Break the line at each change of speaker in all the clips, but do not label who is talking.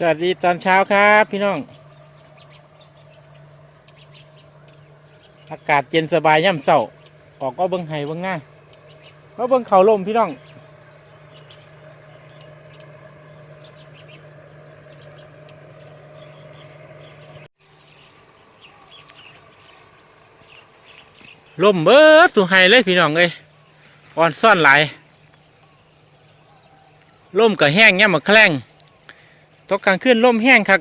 สวัสดีตอนเช้าครับพี่น้อง อากาศเย็นสบายย่ำเสาออกก็เบิ้งไห้เบิ้งหน้ามาเบิ้งเขาลมพี่น้อง ลมเบิดสุไห้เลยพี่น้องเอ้ยอ่อนซ่อนหลายลมก็แห้งย่ำมาแคล้ง ตกกลางคืนลมแห้งครับ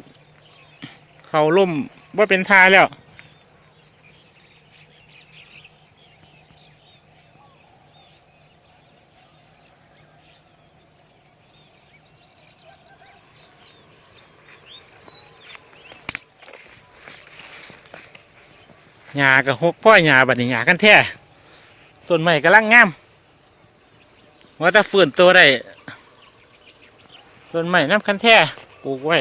เขาลมว่าเป็นทาแล้วหญ้ากับหกพ่อหญ้าบัดนี้หญ้ากันแท้ต้นไม้กำลังงามว่าถ้าฝืนตัวได้ต้นไม้น้ำคันแท้ ปลูกไว้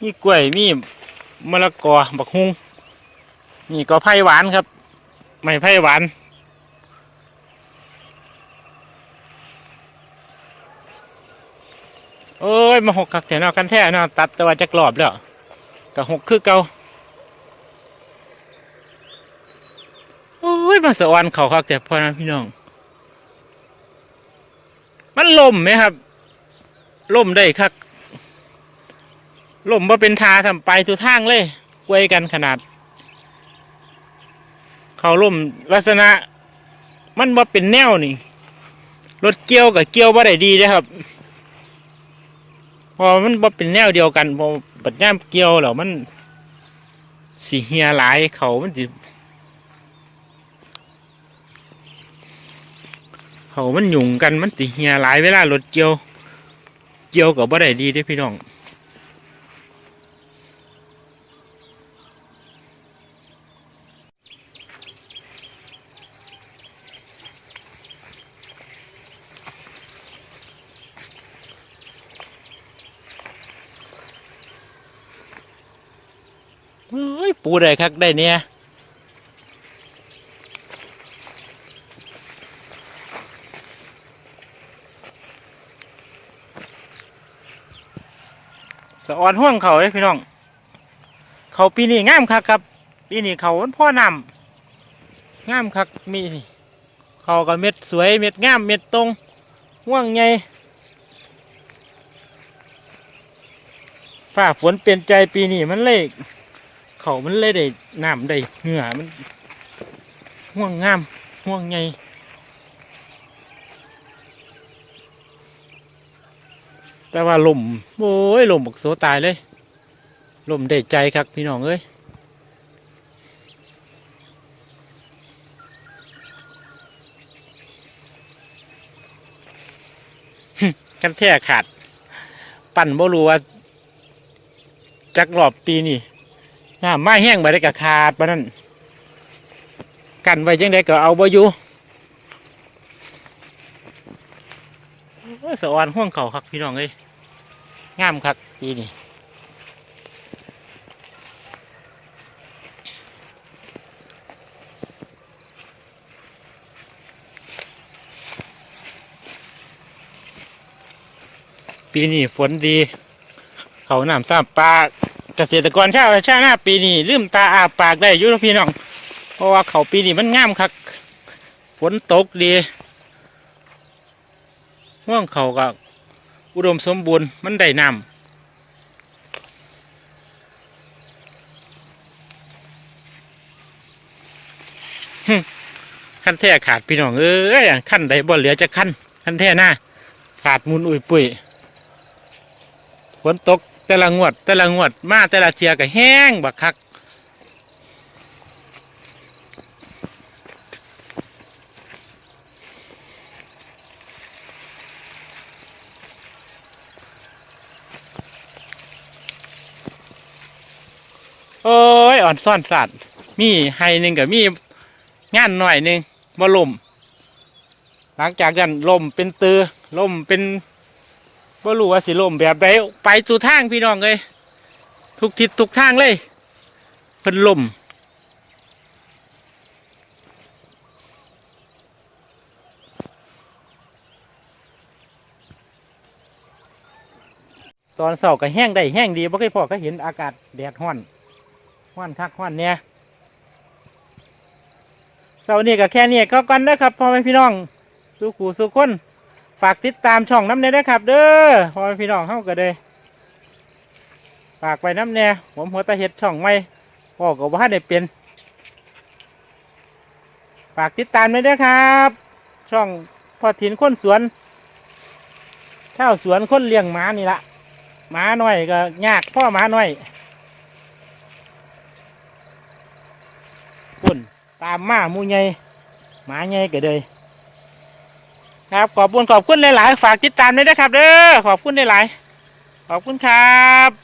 มีกล้วยมีมะละกอบักฮุงนี่ก็ไผ่หวานครับไม้ไผ่หวานโอ้ยมาหกคักแถวนากันแท้นาะตัดแต่ว่าจะกรอบแล้วก็หกคือเก่าโอ้ยมาสะออนเขาครับแต่พอนะพี่น้อง มันล่มไหมครับ ล่มได้ครับล่มว่าเป็นทาทำไปทุกทางเลยกวยกันขนาด เขาล่มลักษณะ มันว่าเป็นแนวนี่รถเกี่ยวกับเกี่ยวว่าได้ดีนะครับพอมันว่าเป็นแนวเดียวกันพอปัดย่ามเกี่ยวแล้วมันสีเฮียหลายเขามันสิเขามันหยุ่งกันมันติเหียหลายเวลารถเกี่ยว เกี่ยวกับบ่ได้ดีเด้พี่น้องเฮ้ยปูได้คักได้เนี่ย สะออนห่วงเขาเลยพี่น้อง เขาปีนี้งามคักครับ ปีนี้เขามันพ่อนำงามคักมีเขาก็เม็ดสวยเม็ดงามเม็ดตรงห่วงไงฝ้าฝนเปลี่ยนใจปีนี้มันเลยเขามันเลยได้น้ำได้เหงื่อมันห่วงงามห่วงไง แต่ว่าลมโอ้ยลมบักโสตายเลยลมได้ใจครับพี่น้องเอ้ยกันแท้ขาด ปั่นบ่รู้ว่าจักรอบปีนี่น้ำมาแห้งไปได้กะขาดปะนั่นกันไว้จังไดก็เอาบ่อยู่สะออนห่วงเขาครับพี่น้องเอ้ย งามครับปีนี้ปีนี้ฝนดี เขาน้ำซ้ำปลาเกษตรกรชาวชาหน้าปีนี้ลืมตาอาปากได้ยุ่พี่น้อง เพราะว่าเขาปีนี้มันงามครับฝนตกดีห่วงเขาก็ อุดมสมบูรณ์มันได้น้ำขั้นแท้ขาดพี่น้องเอ้ยขั้นใดบ่เหลือจะขั้นขั้นแท้หน้าขาดมุนอุ้ยปุ้ยฝนตกแต่ละงวด แต่ละงวดมาแต่ละเทียก็แห้งบักคัก โอ่อนซ่อนสัตว์มีไฮหนึ่งกับมีงานหน่อยหนึ่งมาลมหลังจากนั้นลมเป็นตือลมเป็นว่รู้ว่าสิลมแบบใดไปสู่ทางพี่น้องเลยทุกทิศทุกทางเลยเพิ่นลมตอนเสาร์ก็แห้งได้แห้งดีบ่เคยพอก็เห็นอากาศแดดห้อน ห้อนคักห้อนเนี่ยเสาร์นี้ก็แค่นี้ก็กันนะครับพ่อแม่พี่น้องสุขูสุขคนฝากติดตามช่องน้ำเนี่ยนะครับ เด้อพ่อแม่พี่น้องเข้าก็เลยฝากไปน้ำแน่ผมหัวตาเห็ดช่องไม่พ่อก็ว่าได้เป็น ฝากติดตามด้วยนะครับ ช่องพ่อถินคนสวนเช่าวสวนคนเลี้ยงหมานี่ละหมาหน่อยก็ยากพ่อหมาหน่อย ปุ่น ตามมามูใหญ่หมาใหญ่ก็เลยครับขอบคุณขอบคุณหลายๆฝากติดตามด้วยนะครับ เด้อขอบคุณหลายๆขอบคุณครับ